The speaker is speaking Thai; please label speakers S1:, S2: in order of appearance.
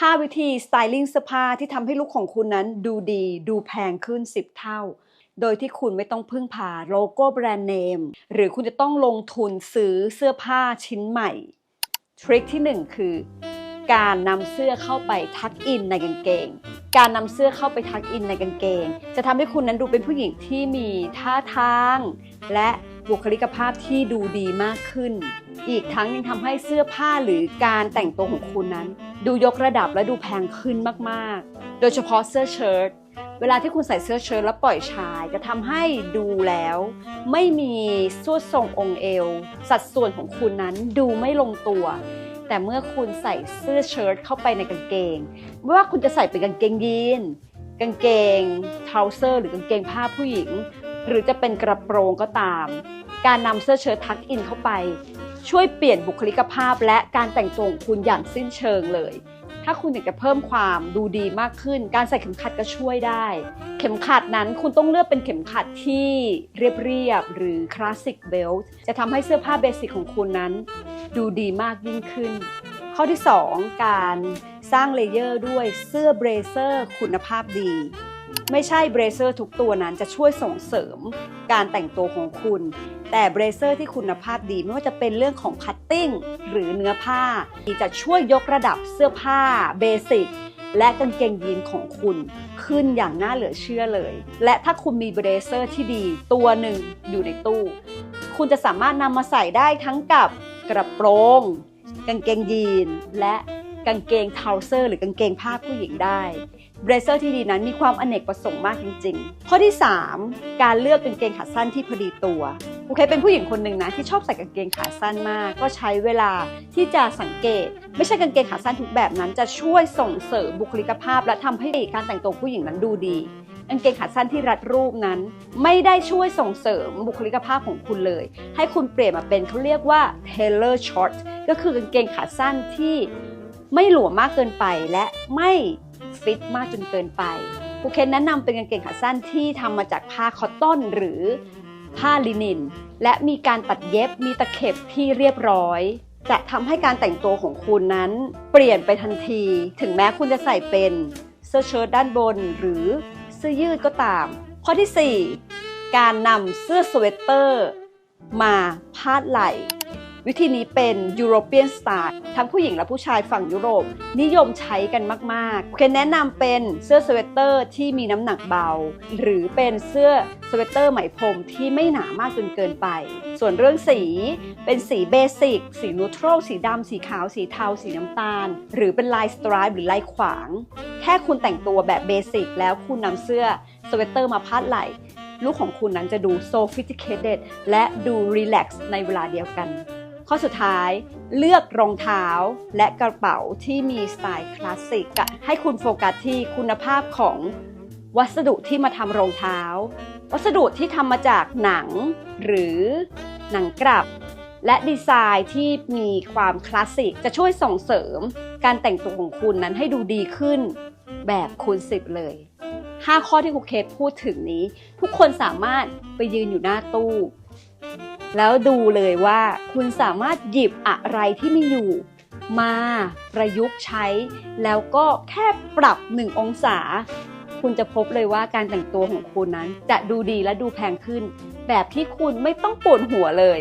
S1: 5 วิธีสไตลิ่งเสื้อผ้าที่ทำให้ลุคของคุณนั้นดูดีดูแพงขึ้น 10 เท่า โดยที่คุณไม่ต้องพึ่งพาโลโก้แบรนด์เนม หรือคุณจะต้องลงทุนซื้อเสื้อผ้าชิ้นใหม่ ทริคที่ 1 คือ การนำเสื้อเข้าไปทักอินในกางเกง การนำเสื้อเข้าไปทักอินในกางเกง จะทำให้คุณนั้นดูเป็นผู้หญิงที่มีท่าทาง และบุคลิกภาพที่ดูดีมากขึ้น อีกทั้งยังทำให้เสื้อผ้าหรือการแต่งตัวของคุณนั้น ดูยกระดับและดูแพงขึ้นมากๆ โดยเฉพาะเสื้อเชิ้ตเวลาที่คุณใส่เสื้อเชิ้ตแล้วปล่อยชาย จะทำให้ดูแล้ว ไม่มีสวดทรงองค์เอว สัดส่วนของคุณนั้นดูไม่ลงตัว แต่เมื่อคุณใส่เสื้อเชิ้ตเข้าไปในกางเกง ไม่ว่าคุณจะใส่เป็นกางเกงยีนกางเกงทาวเซอร์หรือกางเกงผ้าผู้หญิง หรือจะเป็นกระโปรงก็ตาม การนำเสื้อเชิ้ตทักอินเข้าไป ช่วยเปลี่ยนบุคลิกภาพและการแต่งตัวของคุณอย่างสิ้นเชิงเลย ถ้าคุณอยากจะเพิ่มความดูดีมากขึ้น การใส่เข็มขัดก็ช่วยได้ เข็มขัดนั้นคุณต้องเลือกเป็นเข็มขัดที่เรียบๆหรือคลาสสิกเบลต์จะทำให้เสื้อผ้าเบสิกของคุณนั้น ดูดีมากยิ่งขึ้น ข้อที่ 2 การสร้างเลเยอร์ด้วยเสื้อเบรเซอร์คุณภาพดีไม่ใช่เบรเซอร์ทุกตัวนั้นจะช่วยส่งเสริมการแต่งตัวของคุณ แต่เบรเซอร์ที่คุณภาพดีไม่ว่าจะเป็นเรื่องของคัตติ้งหรือเนื้อผ้าที่จะช่วยยกระดับเสื้อผ้าเบสิกและกางเกงยีนของคุณขึ้นอย่างน่าเหลือเชื่อเลย และถ้าคุณมีเบรเซอร์ที่ดีตัวหนึ่งอยู่ในตู้ คุณจะสามารถนำมาใส่ได้ทั้งกับกระโปรง กางเกงยีน และกางเกงทาวเซอร์ หรือกางเกงผ้าผู้หญิงได้เบรเซอร์ที่ดีนั้นมีความอเนกประสงค์มากจริง ๆ ข้อที่ 3 การเลือกกางเกงขาสั้นที่พอดีตัว โอเคเป็นผู้หญิงคนหนึ่งนะที่ชอบใส่กางเกงขาสั้นมาก ก็ใช้เวลาที่จะสังเกต ไม่ใช่กางเกงขาสั้นทุกแบบนั้น จะช่วยส่งเสริมบุคลิกภาพ และทำให้การแต่งตัวผู้หญิงนั้นดูดีกางเกงขาสั้นที่รัดรูปนั้น ไม่ได้ช่วยส่งเสริมบุคลิกภาพของคุณเลย ให้คุณเปลี่ยนมาเป็นเขาเรียกว่า tailor short ก็คือกางเกงขาสั้นที่ไม่หลวมมากเกินไปและไม่ฟิตมากจนเกินไปภูเคนแนะนำเป็นกางเกงขาสั้นที่ทำมาจากผ้าคอตตอนหรือ ผ้าลินิน และมีการตัดเย็บมีตะเข็บที่เรียบร้อย จะทำให้การแต่งตัวของคุณนั้น เปลี่ยนไปทันที ถึงแม้คุณจะใส่เป็นเสื้อเชิ้ตด้านบน หรือเสื้อยืดก็ตาม ข้อที่ 4 การนำเสื้อสเวตเตอร์ มาพาดไหล่ วิธีนี้เป็นยุโรเปียนสไตล์ทั้งผู้หญิงและผู้ชายฝั่งยุโรป นิยมใช้กันมากๆเคนแนะนำเป็นเสื้อสเวตเตอร์ที่มีน้ำหนักเบา หรือเป็นเสื้อสเวตเตอร์ไหมพรมที่ไม่หนามากจนเกินไป ส่วนเรื่องสีเป็นสีเบสิกสีนูโตรสีดำสีขาวสีเทา สีน้ำตาล หรือเป็นลายสไตร์หรือลายขวาง แค่คุณแต่งตัวแบบเบสิกแล้วคุณนำเสื้อสเวตเตอร์มาพาดไหล่ลุคของคุณนั้นจะดู sophisticated และดู relax ในเวลาเดียวกัน ข้อสุดท้ายเลือกรองเท้าและกระเป๋าที่มีสไตล์คลาสสิกให้คุณโฟกัสที่คุณภาพของวัสดุที่มาทำรองเท้า วัสดุที่ทำมาจากหนัง หรือหนังกลับ และดีไซน์ที่มีความคลาสสิกจะช่วยส่งเสริม การแต่งตัวของคุณนั้นให้ดูดีขึ้น แบบคูณสิบเลย 5 ข้อที่ครูเคสพูดถึงนี้ ทุกคนสามารถไปยืนอยู่หน้าตู้ แล้วดูเลยว่าคุณสามารถหยิบอะไรที่มีอยู่ มาประยุกต์ใช้ แล้วก็แค่ปรับ 1 องศา คุณจะพบเลยว่าการแต่งตัวของคุณนั้น จะดูดีและดูแพงขึ้น แบบที่คุณไม่ต้องปวดหัวเลย